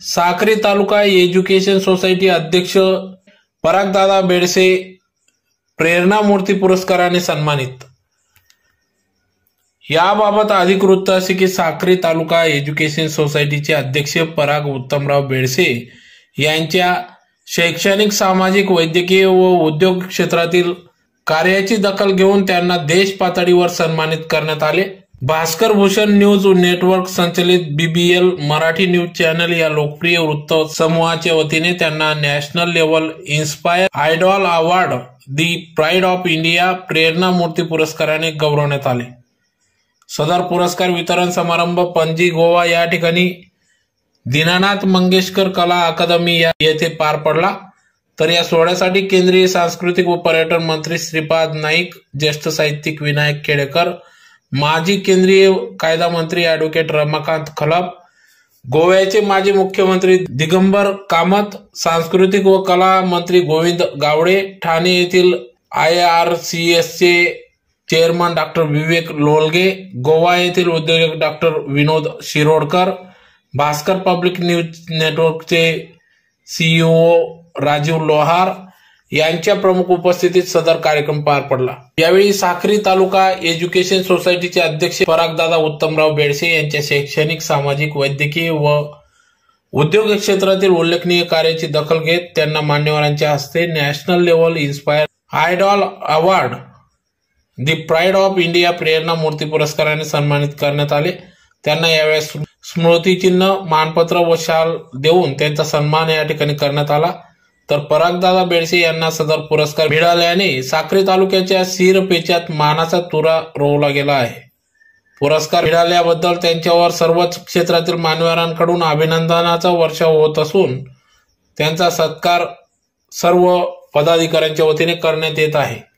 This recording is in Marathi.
साक्री तालुका एज्युकेशन सोसायटी अध्यक्ष परागदादा बेडसे प्रेरणा मूर्ती पुरस्काराने सन्मानित. याबाबत अधिक वृत्त असे की साक्री तालुका एज्युकेशन सोसायटीचे अध्यक्ष पराग उत्तमराव बेडसे यांच्या शैक्षणिक सामाजिक वैद्यकीय व उद्योग क्षेत्रातील कार्याची दखल घेऊन त्यांना देश पातळीवर सन्मानित करण्यात आले. भास्कर भूषण न्यूज नेटवर्क संचलित बीबीएल मराठी न्यूज चॅनल या लोकप्रिय वृत्त समूहाच्या वतीने त्यांना national level inspire idol award the pride of India प्रेरणा मूर्ती पुरस्काराने गौरवण्यात आले. सदर पुरस्कार वितरण समारंभ पणजी गोवा या ठिकाणी दीनानाथ मंगेशकर कला अकादमी या येथे पार पडला. तर या सोहळ्यासाठी केंद्रीय सांस्कृतिक व पर्यटन मंत्री श्रीपाद नाईक ज्येष्ठ साहित्यिक विनायक केडेकर माजी केंद्रीय कायदा मंत्री ऍडव्होकेट रमाकांत खलप गोव्याचे माजी मुख्यमंत्री दिगंबर कामत सांस्कृतिक व कला मंत्री गोविंद गावडे ठाणे येथील आय आर सी एसचे चेअरमन डॉक्टर विवेक लोलगे गोवा येथील उद्योजक doctor Vinod Shirodkar Bhaskar public news नेटवर्कचे सीईओ राजीव लोहार यांच्या प्रमुख उपस्थितीत सदर कार्यक्रम पार पडला. यावेळी साखरी तालुका एज्युकेशन सोसायटीचे अध्यक्ष परागदादा उत्तमराव बेडसे यांच्या शैक्षणिक सामाजिक वैद्यकीय व उद्योग क्षेत्रातील उल्लेखनीय कार्याची दखल घेत त्यांना मान्यवरांच्या हस्ते national level inspire idol award the pride of India प्रेरणा मूर्ती पुरस्काराने सन्मानित करण्यात आले. त्यांना यावेळेस स्मृतिचिन्ह मानपत्र व शाल देऊन त्यांचा सन्मान या ठिकाणी करण्यात आला. तर परागदादा बेडसे यांना सदर पुरस्कार मिळाल्याने साक्री तालुक्याच्या सीर मानाचा तुरा रोवला गेला आहे. पुरस्कार मिळाल्याबद्दल त्यांच्यावर सर्वच क्षेत्रातील मान्यवरांकडून अभिनंदनाचा वर्षाव होत असून त्यांचा सत्कार सर्व पदाधिकाऱ्यांच्या वतीने करण्यात येत आहे.